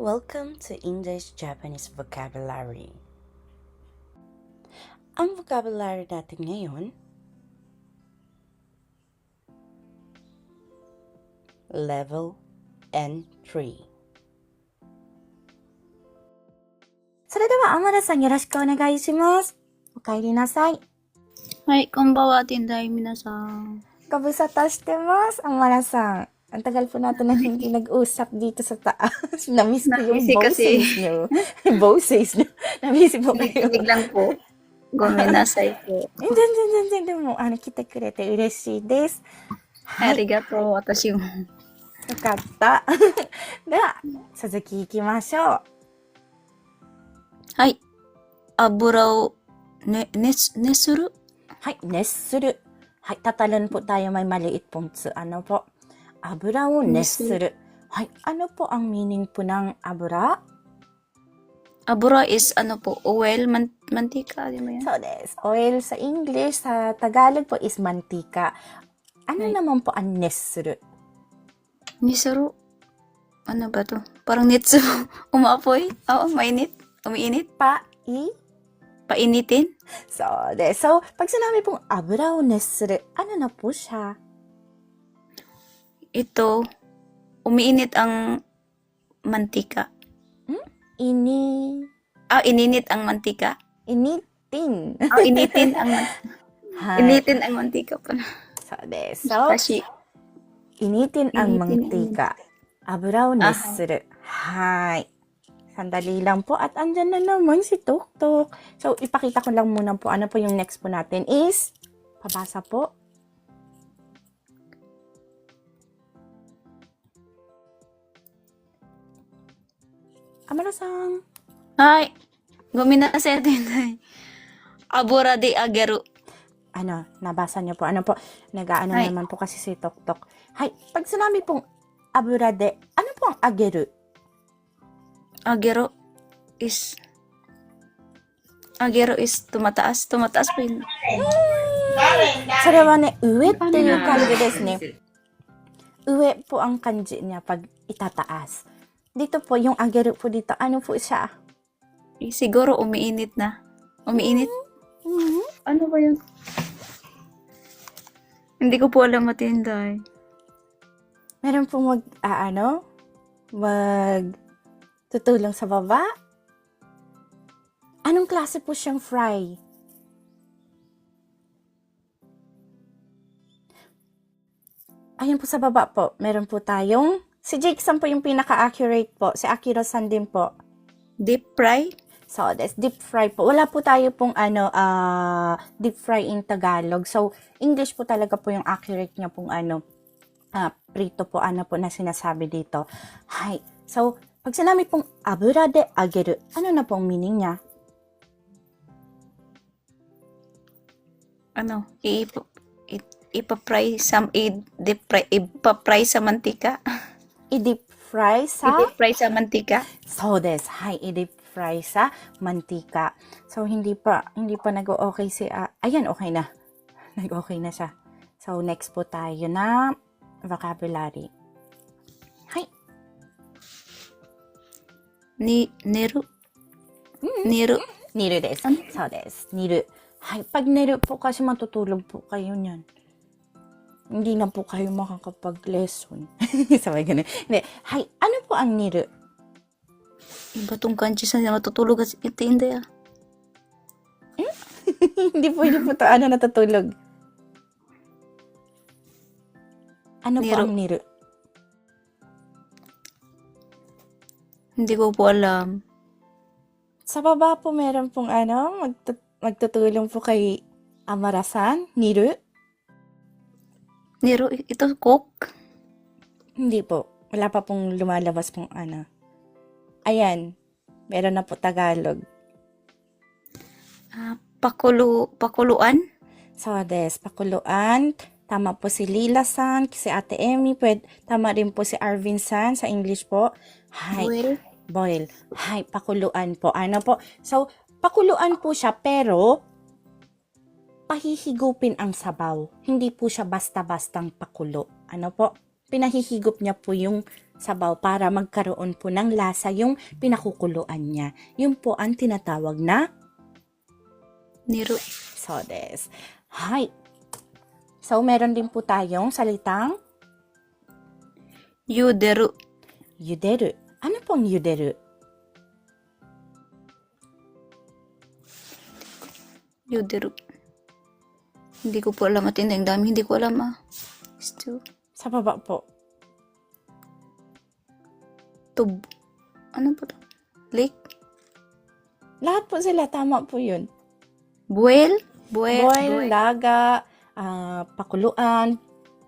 Welcome to English Japanese Vocabulary. Ang vocabulary natin ngayon Level N3 それでは、天田さんよろしくお願いします。お帰りなさい。はい、こんばんは、tinday minasan. ご無沙汰してます、天田さん。Ang tagal po natin na hindi nag-usap dito sa taas. Namiss ko yung Namiss kasi. boses niyo. boses niyo. Namiss po kayo. Kinig lang po. Gomenasay po. 全然全然でも、あの、来てくれて嬉しいです。はい。 Arigato, watashi mo. よかった。では、続き行きましょう。はい。油を、ね、熱、熱するはい、熱する。はい、tatalon po tayo may maliit pong tsu. Ano po? Abura o 熱す nesuru. Hay, ano po ang meaning po ng abura? Abura is, ano po, oil, man, mantika, di mo yan? So, des. Oil sa English, sa Tagalog po is mantika. Ano Right. naman po ang nesuru? Nisuru? Ano ba to? Parang netsu. Umaapoy? Oo, mainit. Umiinit. Pa, i, Painitin. So, de. So, pag sinabi pong abura o nesuru, ano na po siya? Ito, umiinit ang mantika. Ini, Ah, ininit ang mantika. initin. Ah, initin ang mantika. Initin ang mantika pala. So, de. So, Kasi, initin ang mantika. Abura o nesuru. Hay. Sandali lang po. At andyan na naman si Tok Tok. So, ipakita ko lang muna po ano po yung next po natin is, pabasa po. Amara-san. はい。ごめんなさい、tinday. Abura de ageru. Ano, nabasa niyo po. Ano po, nag-ano Hay. naman po kasi si Tok Tok. Hay, pag sinabi pong abura de, ano po ang ageru? Ageru is... Ageru is tumataas. Tumataas po yun. それはね、上っていう感じですね。上po ang kanji niya pag itataas. Dito po, yung ageru po dito, ano po siya? Eh, siguro umiinit na. Umiinit? Ano ba yun? Hindi ko po alam matinday. Meron po mag, ah, ano? Mag tutulong sa baba? Anong klase po siyang fry? Ayan po sa baba po, meron po tayong, si Jake San po yung pinaka-accurate po, si Akira San din po. Deep fry? So, that's deep fry po. Wala po tayo pong ano, ah, deep fry in Tagalog. So, English po talaga po yung accurate niya pong ano, ah, prito po, ano po na sinasabi dito. Hi. So, pag sinabi pong abura de ageru, ano na pong meaning niya? Ano? Ipa, i- ipa-fry sa... I-deep fry, ipa-fry sa mantika? I-deep fry sa? I-deep fry sa mantika? So, des. Hi, i-deep fry sa mantika. So, hindi pa, hindi pa nag-okay si, ah, ayan, okay na. Nag-okay na siya. So, next po tayo na vocabulary. Hi. Ni, neru? Neru? 煮るですあ。そうです。煮る。はい。Pag 寝るpo kasi matutulog po kayo niyan. hindi na po kayo makakapag-lesson. Sabay ganun. Hindi. Hi, ano po ang niru? Iba tong kanji sa matutulog at ito hindi ah. Hmm? hindi po hindi po to, ano natutulog. Ano niru. po ang niru? Hindi ko po alam. Sa baba po meron pong ano, magtut- magtutulong po kay Amarasan, Niru. る Neru, ito cook? Hindi po. Wala pa pong lumalabas pong ano. Ayan. Meron na po Tagalog. Ah, pakulu, pakuluan? So, des, pakuluan. Tama po si Lila-san, si Ate Emmy. Pwede, tama rin po si Arvin-san sa English po. Hi. Well, Boil. Hi, pakuluan po. Ano po? So, pakuluan po siya pero pahihigupin ang sabaw. Hindi po siya basta-bastang pakulo. Ano po? Pinahihigup niya po yung sabaw para magkaroon po ng lasa yung pinakukuluan niya. Yun po ang tinatawag na Niru. so des. Hi. So, meron din po tayong salitang Yuderu. yuderu. Ano pong yuderu? Yuderu. Hindi ko po alam at hindi. Ang dami hindi ko alam ah. Stew. Sa baba po. Tub. Ano po to? Lake? Lahat po sila, tama po yun. Buel? Buel? Boil, laga, ah, pakuluan,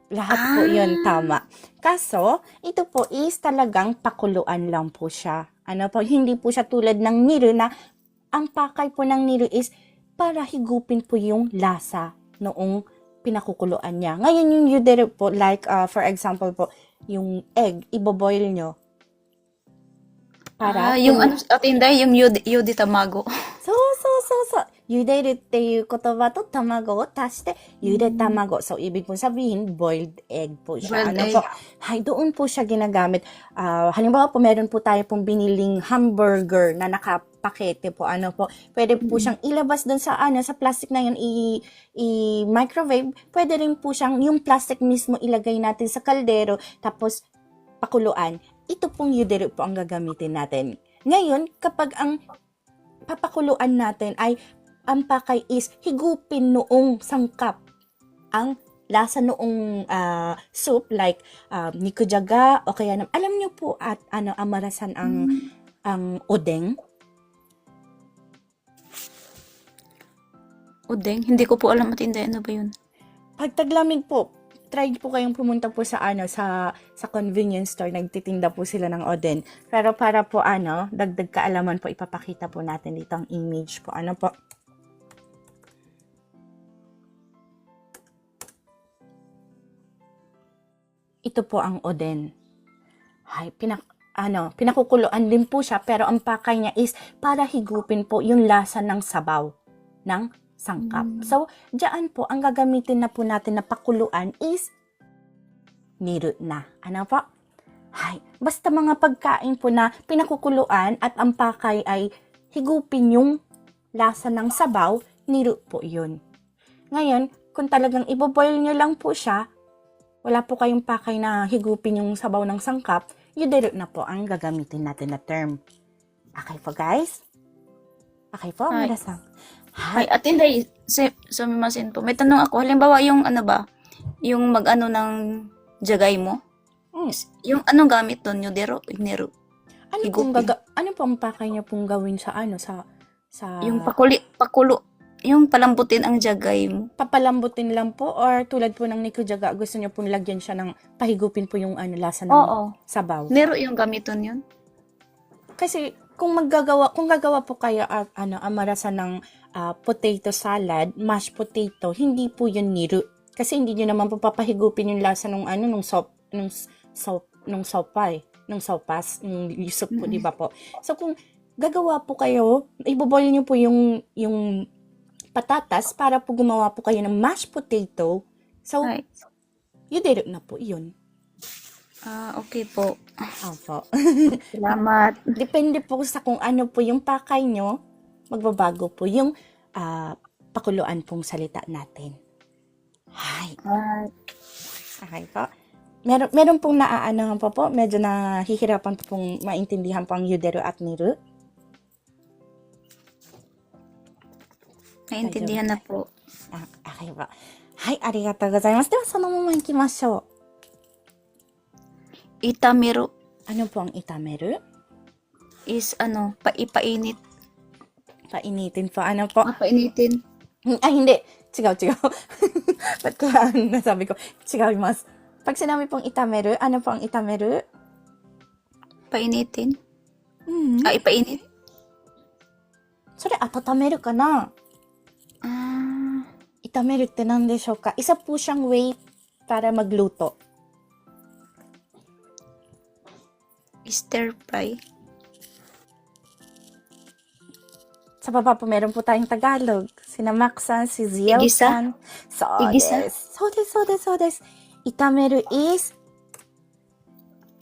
lahat po Ah. yun tama. Kaso, ito po is talagang pakuluan lang po siya. Ano po, hindi po siya tulad ng niru na ang pakay po ng niru is para higupin po yung lasa noong pinakukuluan niya. Ngayon, yung yudere po, like, uh, for example po, yung egg, iboboil nyo. Para, ah, yung, ano, atinday, yung yudi, yudi tamago. So, so, so, so. Yude ite yung kotoba to tamago o tashite, yude mm. tamago. So, ibig po sabihin, boiled egg po siya. Boiled ano egg. po? Ay, doon po siya ginagamit. Uh, halimbawa po, meron po tayo pong biniling hamburger na naka nakapakete po. Ano po? Pwede po siyang ilabas doon sa, ano, sa plastic na yun, i, i-microwave. Pwede rin po siyang, yung plastic mismo ilagay natin sa kaldero, tapos pakuluan. Ito pong yudero po ang gagamitin natin. Ngayon, kapag ang papakuluan natin ay ang pakay is higupin noong sangkap ang lasa noong ah, soup like uh, nikujaga o kaya alam niyo po at ano amarasan ang ang odeng Udeng? Hindi ko po alam at hindi. Ano ba yun? pag taglamig po try po kayong pumunta po sa ano sa sa convenience store nagtitinda po sila ng oden pero para po ano dagdag kaalaman po ipapakita po natin dito ang image po ano po ito po ang oden. Ay, pinak ano, pinakukuluan din po siya pero ang pakay niya is para higupin po yung lasa ng sabaw ng sangkap. Mm. So, diyan po ang gagamitin na po natin na pakuluan is niru na. Ano po? Ay, basta mga pagkain po na pinakukuluan at ang pakay ay higupin yung lasa ng sabaw, niru po yun. Ngayon, kung talagang iboboil nyo lang po siya, wala po kayong pakay na higupin yung sabaw ng sangkap, yudero na po ang gagamitin natin na term. Okay po guys? Okay po, Hi. Mira-san. Ay, at hindi. Sumimasin po. May tanong ako. Halimbawa, yung ano ba? Yung mag-ano ng jagay mo? Mm. Yung anong gamit doon? Yudero? Ignero? Ano pong gaga ano pong pakay niya pong gawin sa ano sa sa Yung pakuli, pakulo. Yung palambutin ang jagay mo. papalambutin lang po or tulad po ng nikujaga gusto niyo pong lagyan siya ng pahigupin po yung ano lasa ng Oo. sabaw. Nero yung gamiton yun? Kasi kung maggagawa kung gagawa po kayo ah, ano amarasan ng ah, potato salad, mashed potato, hindi po yun niru. Kasi hindi niyo naman papahigupin yung lasa ng ano nung sop nung sop nung sopay, nung sopas, nung soup po, Mm. di ba po? So kung gagawa po kayo, iboboil niyo po yung yung patatas para po gumawa po kayo ng mashed potato. So, Ay. yudero na po yun. Ah, okay po. Opo. Salamat. Depende po sa kung ano po yung pakay nyo, magbabago po yung ah, pakuluan pong salita natin. Hi. Ah, Okay po. Meron, meron pong naaanohan po po, medyo nahihirapan po pong maintindihan po ang yudero at niru. naintindihan na po. Ah, okay po. Hi, arigatou gozaimasu. De wa, sono mama ikimashou. Itamero Ano po ang itameru? is ano, paipainit. Painitin po. Ano po? Ah, painitin. Ay, hindi. Chigaw, chigaw. Ba't kaya nasabi ko? Chigawimasu. Pag sinabi pong itameru, ano po ang itameru? Painitin. Hmm. Ah, ipainit. それ温めるかな Ah, 炒めるって何でしょうか Isa po siyang way para magluto. stir fry. Sa baba po meron po tayong Tagalog. Sina Maxan, si Ziel Igisa? san. So Igisa? des. So des, so des, so des. Itameru is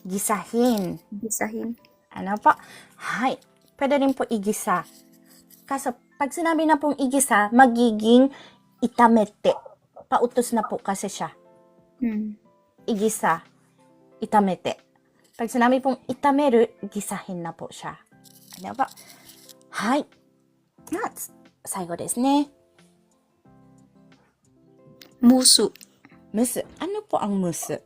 gisahin. Gisahin. Ano po? Hay. Pwede rin po igisa. Kaso, pag sinabi na pong igisa, magiging itamete. Pautos na po kasi siya. Hmm. Igisa, itamete. Pag sinabi pong itameru, gisahin na po siya. Ano po? Hay. Next. 最後ですね。 Musu. Musu. Ano po ang musu?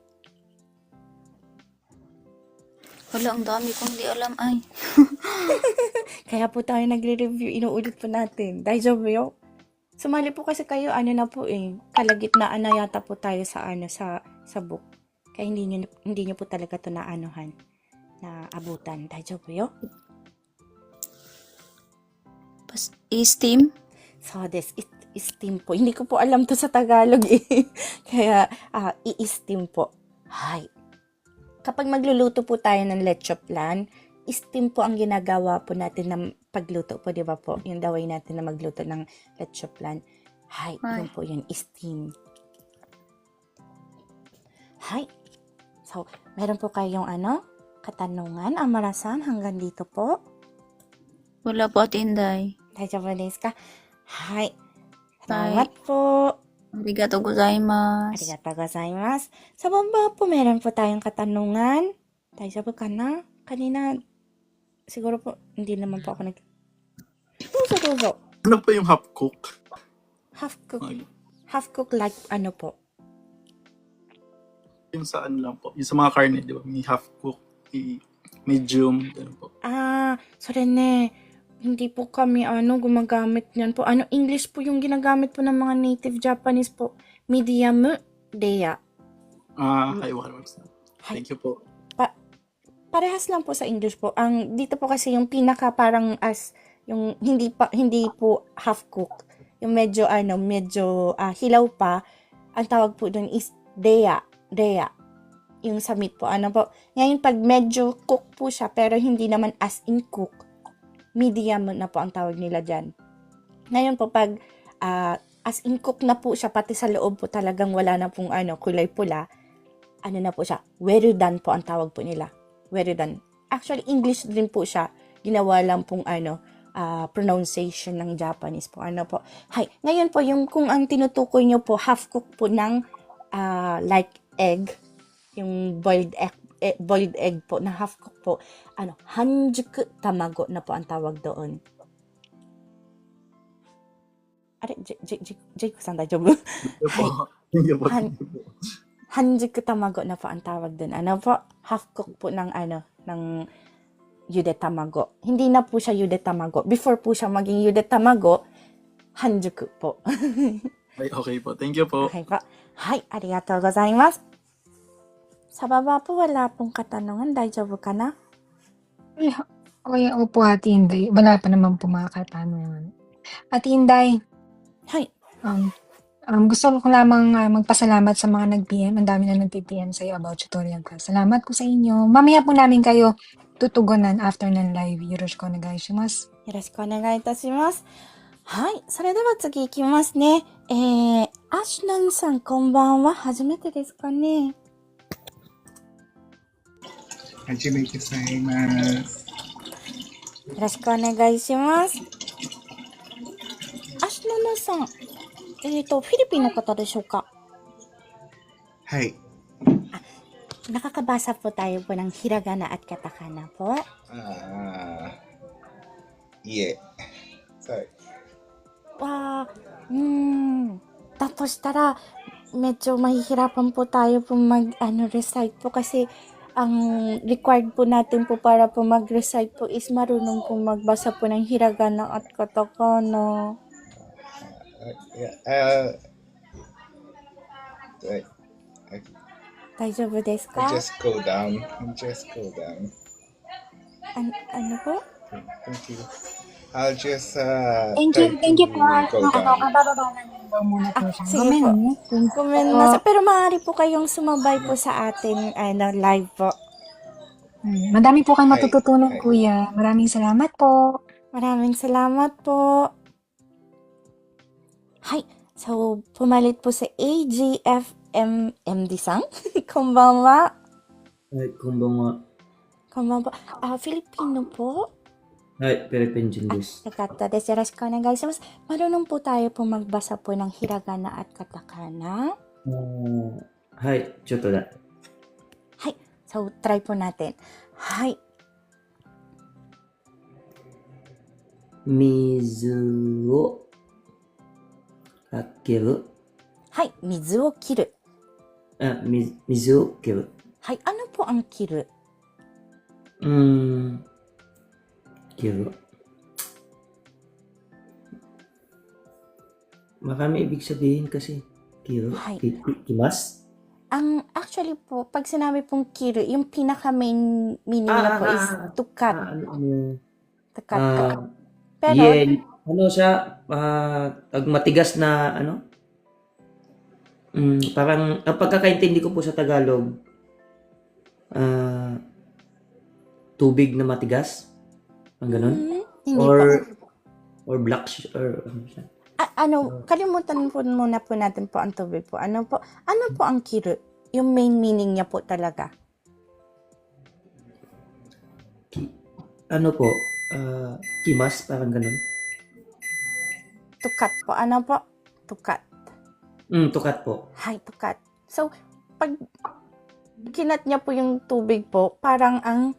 Wala, ang dami kong di alam ay. Kaya po tayo nagre-review, inuulit po natin. Daijoubu yo. Sumali po kasi kayo, ano na po eh, kalagitnaan na yata po tayo sa ano, sa, sa book. Kaya hindi nyo, hindi nyo po talaga to naanuhan, na abutan. Daijoubu yo. Pas, steam. So, this is steam po. Hindi ko po alam to sa Tagalog eh. Kaya, ah, i-steam po. Hay. Kapag magluluto po tayo ng leche plan, steam po ang ginagawa po natin ng pagluto po, di ba po? Yung daway natin na magluto ng leche plan. Hay, Ay. yun po yun, steam. Hay. So, meron po kayong ano, katanungan, amarasan, hanggang dito po. Wala po, Ate Inday. 大丈夫ですかはい。Salamat po. Arigato gozaimasu. Arigatou gozaimasu. Sa baba po, meron po tayong katanungan. Daijoubu ka na? Kanina, siguro po, hindi naman po ako nag... Dozo, dozo. Ano po yung half cook? Half cook. Ay, Half cook like ano po? Yung sa ano lang po. Yung sa mga karne, di ba? May half cook, may medium, gano'n po. Ah, sorry ne. hindi po kami ano gumagamit niyan po. Ano English po yung ginagamit po ng mga native Japanese po. Medium rare. Ah. Hay. Thank you po. parehas lang po sa English po. Ang dito po kasi yung pinaka parang as yung hindi pa hindi po half cook. Yung medyo ano, medyo ah, hilaw pa. Ang tawag po doon is dea, dea. Yung sa meat po. Ano po? Ngayon pag medyo cook po siya pero hindi naman as in cook. Medium na po ang tawag nila diyan. Ngayon po pag ah, as in cook na po siya pati sa loob po talagang wala na pong ano kulay pula. Ano na po siya? Well done po ang tawag po nila well done. Actually, English din po siya. Ginawa lang pong ano, ah, pronunciation ng Japanese po. Ano po. Hay, ngayon po, yung kung ang tinutukoy nyo po, half cook po ng ah, like egg, yung boiled egg, eh, boiled egg po, na half cook po, ano, hanjuku tamago na po ang tawag doon. Are, J- J- J- Jake-san, daijoubu? Thank you po. Thank you po. Han- Thank you po. hanjuku tamago na po ang tawag doon. Ano po? Half cook po ng ano, ng yude tamago. Hindi na po siya yude tamago. Before po siya maging yude tamago, hanjuku po. Ay, okay po. Thank you po. okay po. Hay, arigatou gozaimasu. Sa baba po, wala pong katanungan. Daijoubu ka na? Okay, opo, Ate Inday. Wala pa naman po mga katanungan. Ate Inday, Hay. um, um, gusto ko lamang ah, magpasalamat sa mga nag-PM. Ang dami na nag-PM sa'yo about tutorial class. Salamat po sa inyo. Mamaya po namin kayo tutugunan after ng live. Yoroshiku onegaishimasu. よろしくお願いいたします。はい。それでは次行きますね。えー、アシュナンさん、こんばんは。初めてですかね。 初めてございます。よろしくお願いします。アシュナナさん、えっ、と、フィリピンの方でしょうかはい。 Nakakabasa po tayo po ng hiragana at katakana po. ああ。いえ。sorry。 Wow. Hmm. Tapos tara, medyo mahihirapan po tayo po mag ano, recite po kasi ang required po natin po para po mag-recite po is marunong po magbasa po ng hiragana at katakana. Uh, uh, uh, I, Daijoubu desu ka? Just go down. Just go down. An ano po? Thank you. I'll just uh, thank you. Thank you po. Go down kabababa na lang daw muna po Ah, siya. sige Gawin po. mo. Thank you Comment po. na sa, pero maaari po kayong sumabay po sa ating ano, live po. Hmm, Madami po kayong Hi. matututunan, Hi. kuya. Maraming salamat po. Maraming salamat po. Hi. So, pumalit po sa AGFMMD さん。こんばんは。 はい、こんばんは。 Konbanwa. Ah, Filipino po? はい、ペレペンジンです。 Nakata des. Yoroshiku onegaishimasu. Marunong po tayo po magbasa po ng hiragana at katakana. もうはい、ちょっとだ。 So, try po natin. Hi. 水をかける。はい. Mizu o kiru. あ、水水をかける。 Hay, ano po ang kiru? う Cute. Marami ibig sabihin kasi. Kiru. Hi. Ki- ki- Kimas? Ang actually po, pag sinabi pong kiru, yung pinaka main meaning Ah, niya ah, po ah, is ah, to cut. Ah, ano, ano, To cut, to cut. Ah, Pero, yeah, ano siya, ah, tag matigas na, ano? Mm, parang, ang pagkakaintindi ko po sa Tagalog, ah, tubig na matigas. Ang ganun? hindi Or, po. or black, or ano siya? A- ano, kalimutan po muna po natin po ang tubig po. Ano po, ano po ang kiru? Yung main meaning niya po talaga. Ki, ano po, ah, kimas, parang ganun. Cut po. Ano po? Cut. Mm, tukat po. Hi, to cut. So, pag kinat niya po yung tubig po, parang ang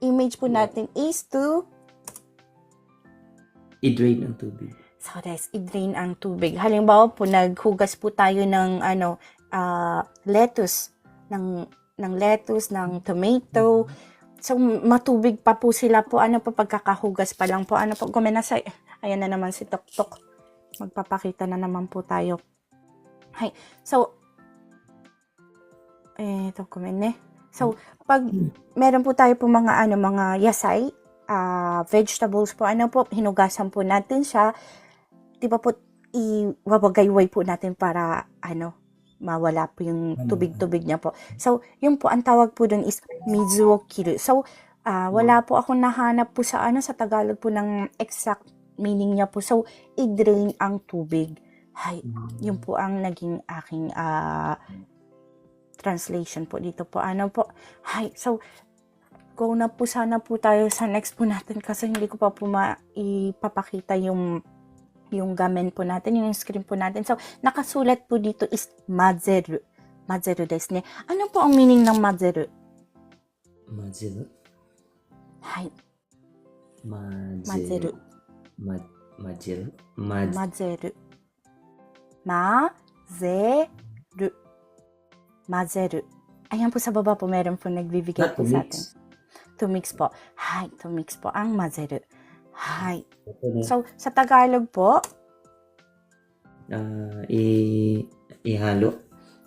image po natin is to I-drain ang tubig. So, des, i-drain ang tubig. Halimbawa po, naghugas po tayo ng ano, ah, lettuce, ng, ng lettuce, ng tomato. So, matubig pa po sila po. Ano po, pagkakahugas pa lang po. Ano po, gumenasay. Ayan na naman si Tok Tok. Magpapakita na naman po tayo. Hay. So, eh, ito, kumene. So, pag meron po tayo po mga ano, mga yasay, ah, vegetables po, ano po, hinugasan po natin siya di ba po, iwawagayway po natin para, ano, mawala po yung tubig-tubig niya po. So, yun po, ang tawag po dun is mizu o kiru. So, ah, wala po akong nahanap po sa, ano, sa Tagalog po ng exact meaning niya po. So, i-drain ang tubig. Hay, yun po ang naging aking ah, translation po dito po. Ano po? Hay, so, go na po sana po tayo sa next po natin kasi hindi ko pa po maipapakita yung yung gamen po natin, yung screen po natin. So, nakasulat po dito is mazeru. Mazeru desu ne. Ano po ang meaning ng mazeru? Mazeru? Hay, Mazeru. mazeru. Ma mazeru? Maz Mazeru. Mazeru. Mazeru. Ayan po sa baba po, meron po nagbibigay po sa atin. To mix po. Hay, to mix po ang mazeru. Na. So, sa Tagalog po, Ah, i ihalo.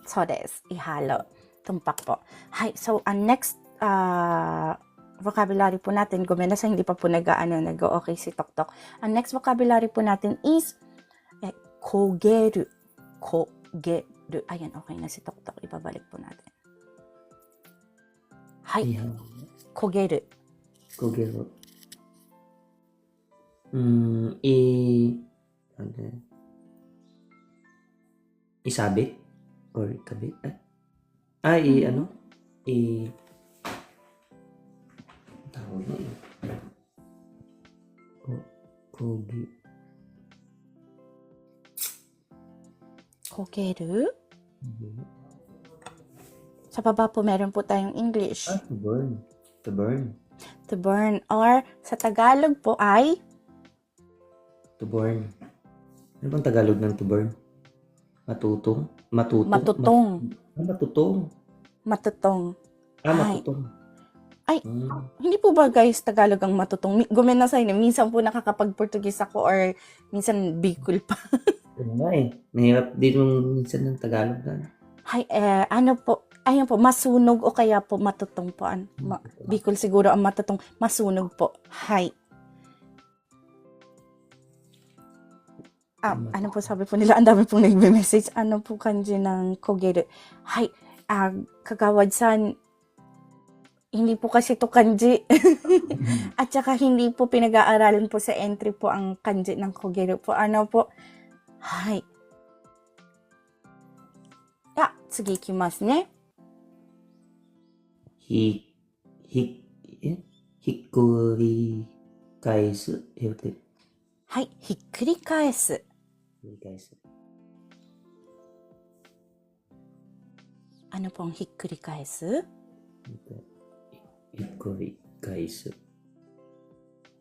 So des, ihalo. Tumpak po. Hi, so ang next uh, vocabulary po natin, gumena sa hindi pa po nag-ano, nag-okay si Toktok. Ang next vocabulary po natin is eh, kogeru. Kogeru. Ayan, okay na si Toktok. Ibabalik po natin. Hi, Ihalo. kogeru. Kogero. Mm, i ano? Isabi? Or itabi? Eh? Ah, i ano? I tawag na yun. Ko, kogi. Kogeru. Sa baba po, meron po tayong English. Ah, to burn. To burn. To burn. Or sa Tagalog po ay To burn. Ano bang Tagalog ng to burn? Matutong? Matutong? matutong. Ma- ah, matutong. Matutong. Ah, Ay. matutong. Ay. Hmm. Hindi po ba guys Tagalog ang matutong? Gumen na sa inyo. Minsan po nakakapag-Portuguese ako or minsan Bicol pa. Ano nga eh. Mahirap din mong minsan ng Tagalog na. Hay, eh, ano po, ayun po, masunog o kaya po matutong po. An, ma, Bicol siguro ang matutong, masunog po. Hay. Ah, ano po sabi po nila? Ang dami pong nagme-message. Ano po kanji ng kogeru? Hay, ah, kagawad san, hindi po kasi to kanji. At saka hindi po pinag-aaralan po sa entry po ang kanji ng kogeru po. Ano po? Hay. Ah, 次いきますね。ひ、ひ、え？ひっくり返す？はい、ひっくり返す。ひっくり返す。Ano pong ひっくり返す？ひっくり返す。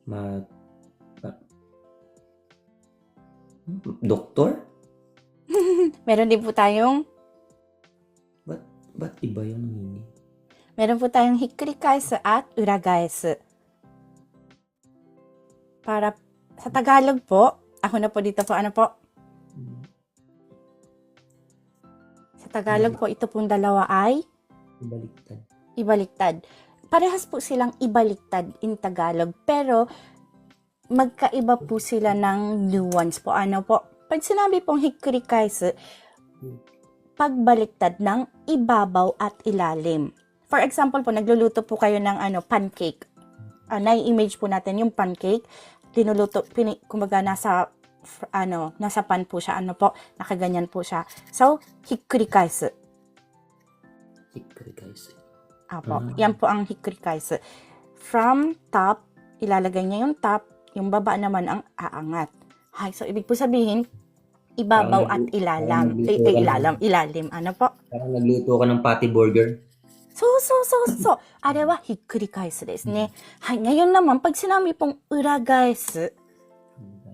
ま、ま、doktor? Meron din po tayong Ba't, ba't iba yung meaning? Meron po tayong hikrikaesu at uragaesu. Para sa Tagalog po, ako na po dito po, ano po? Sa Tagalog po, ito pong dalawa ay Ibaliktad. ibaliktad. Parehas po silang ibaliktad in Tagalog, pero magkaiba po sila ng nuance po. Ano po? Pag sinabi pong hikrikaisu, pagbaliktad ng ibabaw at ilalim. For example po, nagluluto po kayo ng ano, pancake. Ah, uh, na-image po natin yung pancake. Linuluto, pini, kumbaga nasa ano, nasa pan po siya, ano po, nakaganyan po siya. So, hikrikaisu. Hikrikaisu. Apo, ah. yan po ang hikrikaisu. From top, ilalagay niya yung top, yung baba naman ang aangat. Hay, so ibig po sabihin, ibabaw parang, at ilalam. Ay, ay, ilalam, ilalim. Ano po? Parang nagluto ka ng patty burger. So, so, so, so. ah, dewa, hikkurikaisu desu ne. Hay, ngayon naman, pag sinabi pong uragaesu,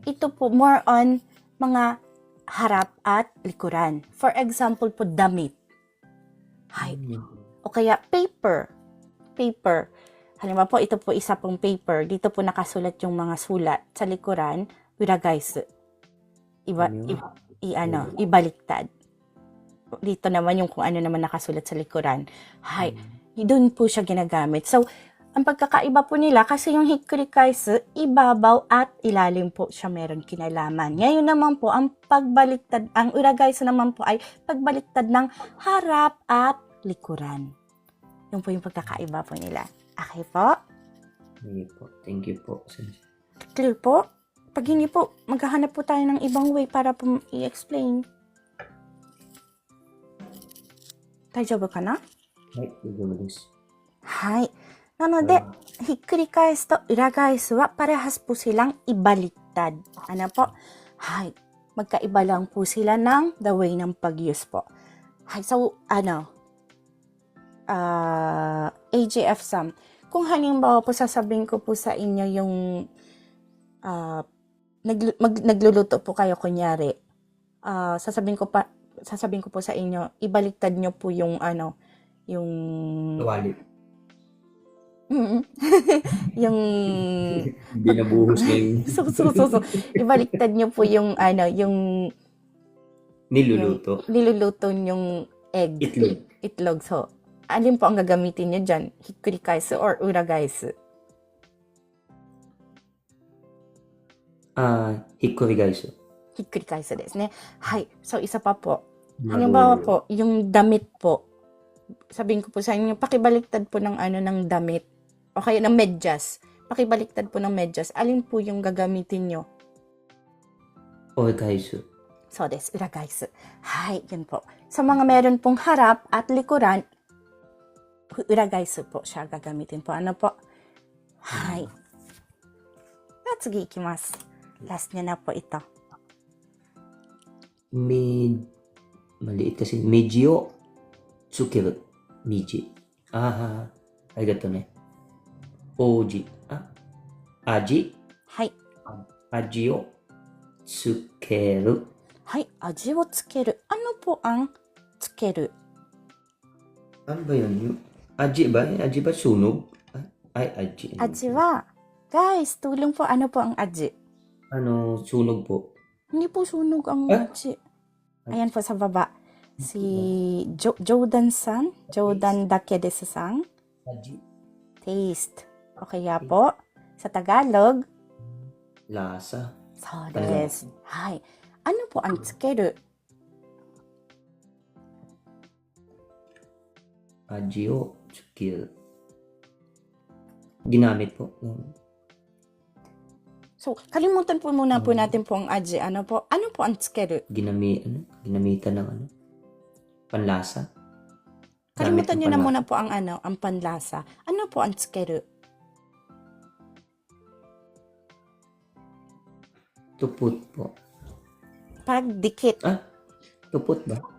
ito po more on mga harap at likuran. For example po, damit. Hay. Hmm. O kaya paper. Paper. Halimbawa po, ito po isa pong paper. Dito po nakasulat yung mga sulat. Sa likuran, uragaesu. Iba, yun? i, i- ano, ibaliktad. Dito naman yung kung ano naman nakasulat sa likuran. Hay. Doon po siya ginagamit. So, ang pagkakaiba po nila, kasi yung hikrikaisu, ibabaw at ilalim po siya meron kinalaman. Ngayon naman po, ang pagbaliktad, ang uragaisu naman po ay pagbaliktad ng harap at likuran. Yun po yung pagkakaiba po nila. Okay po? Sige po. Thank you po. Sensei. Clear po? Pag hindi po, maghahanap po tayo ng ibang way para po i-explain. 大丈夫かなはい、大丈夫です。はい。なので、ひっくり返すと裏返すは parehas po silang ibaliktad. Ano po? Hay. Magkaiba lang po sila ng the way ng pag-use po. Hay. So, ano? ah AJF sum. Kung halimbawa po sasabihin ko po sa inyo yung ah naglu- mag- nagluluto po kayo kunyari. ah sasabihin ko pa sasabihin ko po sa inyo, ibaliktad nyo po yung ano, yung Kawali. Mm. yung Hindi nabuhos na yung so, so, so, so, ibaliktad niyo po yung ano, yung niluluto. niluluto yung egg. Itlog. Itlog. So, alin po ang gagamitin niyo dyan? Hikurikaisu or uragaisu? Ah, uh, hikurigaisu. Hikurikaisu desu ne. Hai. So, isa pa po. Halimbawa po, yung damit po. Sabihin ko po sa inyo, pakibaliktad po ng ano ng damit. O kaya ng medyas. Pakibaliktad po ng medyas. Alin po yung gagamitin nyo? Uragaisu. So, des, uragaisu. Hai, yun po. Sa mga meron pong harap at likuran, 裏返すポシャーガガテンポアナポ。はい、では次いきます。ラスネナポイト。メマリエタシメジオツケルミジあはありがとうね。おじあ？味？はい。味をつける。はい。味をつける。あのポアンつける。あんばよにゅ Aji ba? Aji ba sunog? Ay, aji. Aji wa. Guys, tulong po. Ano po ang aji? Ano, sunog po. Hindi po sunog ang ah? aji. Ayan po sa baba. Si jo Jordan San. Jordan Dakedesasang. Aji. Taste. O kaya po, sa Tagalog. Lasa. So, yes. Hi. Ano po ang tsukeru? Aji o tsukeru. Ginamit po. So, kalimutan po muna po natin po ang aji. Ano po? Ano po ang tsukeru? Ginami, ano? Ginamitan ng ano? Panlasa. Kalimutan nyo na muna po ang ano, ang panlasa. Ano po ang tsukeru? Tupot po. Pagdikit. Ah, tupot ba?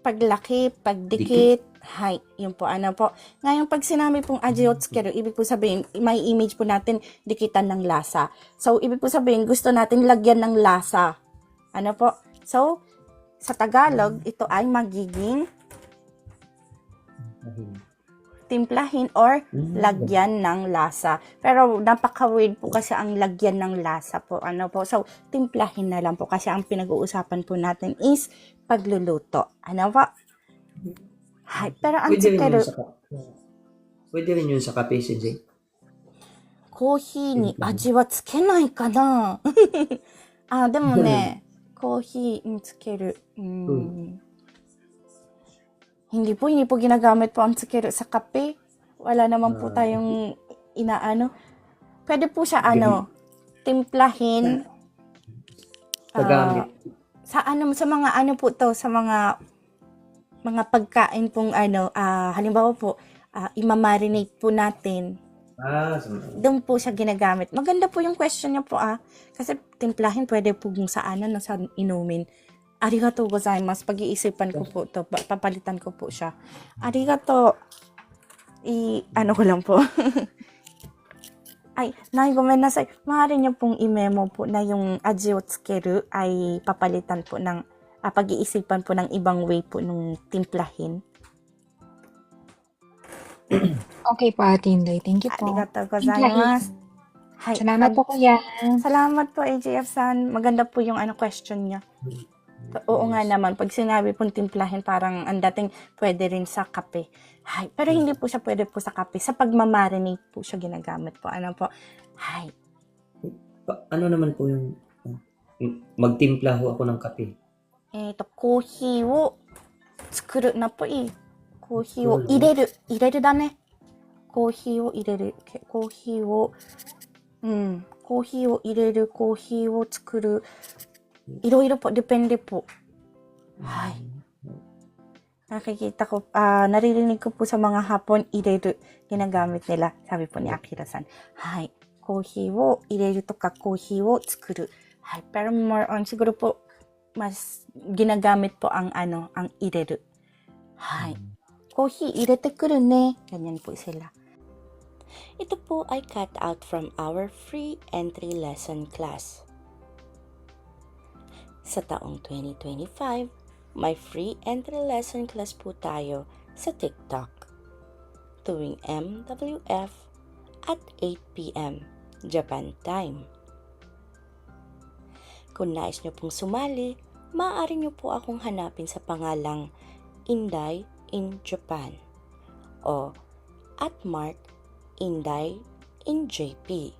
Paglaki, pagdikit, hay, yun po, ano po. Ngayon, pag sinabi pong ajiotsukeru, ibig po sabihin, may image po natin, dikitan ng lasa. So, ibig po sabihin, gusto natin lagyan ng lasa. Ano po? So, sa Tagalog, ito ay magiging timplahin or lagyan ng lasa. Pero napaka-weird po kasi ang lagyan ng lasa po. Ano po? So, timplahin na lang po kasi ang pinag-uusapan po natin is pagluluto. Ano po? Hay, pero ang Pwede rin tsukeru, yun sa kape. Pwede rin yun sa kape, CJ. コーヒーに味はつけないかなあ、でもね、コーヒーにつける。うんうん。 Hindi po, hindi po ginagamit po ang tsukeru sa kape. Wala naman po tayong inaano. Pwede po siya ano, timplahin. ah, Tagamit. sa ano sa mga ano po to sa mga mga pagkain pong ano ah, halimbawa po ah, imamarinate po natin ah, sa doon po siya ginagamit. Maganda po yung question niya po ah. Kasi timplahin pwede po yung sa ano, no, sa inumin. Arigato gozaimasu. Pag-iisipan ko po to. Pa- Papalitan ko po siya. Arigato. I, ano ko lang po. ay, nay, gomenasay. Maaari niyo pong i-memo po na yung aji o tsukeru ay papalitan po ng, ah, pag-iisipan po ng ibang way po nung timplahin. Okay po, Ate Inday. Thank you po. Arigato gozaimasu. Hay, Salamat po, Kuya. Salamat po, AJF-san. Maganda po yung ano question niya. Oo nga naman, pag sinabi pong timplahin, parang ang dating pwede rin sa kape. Hay, pero hindi po siya pwede po sa kape. Sa pagmamarinate po siya ginagamit po. Ano po? Hay, Pa- ano naman po yung yung magtimpla ho ako ng kape. えっ、と、コーヒーを作るなっぽい。コーヒーを入れる。入れるだね。コーヒーを入れる。けコーヒーを、うん。コーヒーを入れる。コーヒーを作る。 いろいろ po, depende po. Hay. Nakikita ko, ah, naririnig ko po sa mga Hapon, ireru, ginagamit nila, sabi po ni Akira-san. Hay. Coffee を入れるとか、コーヒーを作る。はい。Pero more on, siguro po, mas ginagamit po ang ano, ang ireru. Hay. Coffee, irete kuru ne. Ganyan po sila. Ito po ay cut out from our free entry lesson class. Sa taong 2025, may free entry lesson class po tayo sa TikTok. Tuwing MWF at 8pm Japan time. Kung nais nyo pong sumali, maaari nyo po akong hanapin sa pangalang Inday in Japan o at Mark Inday in JP.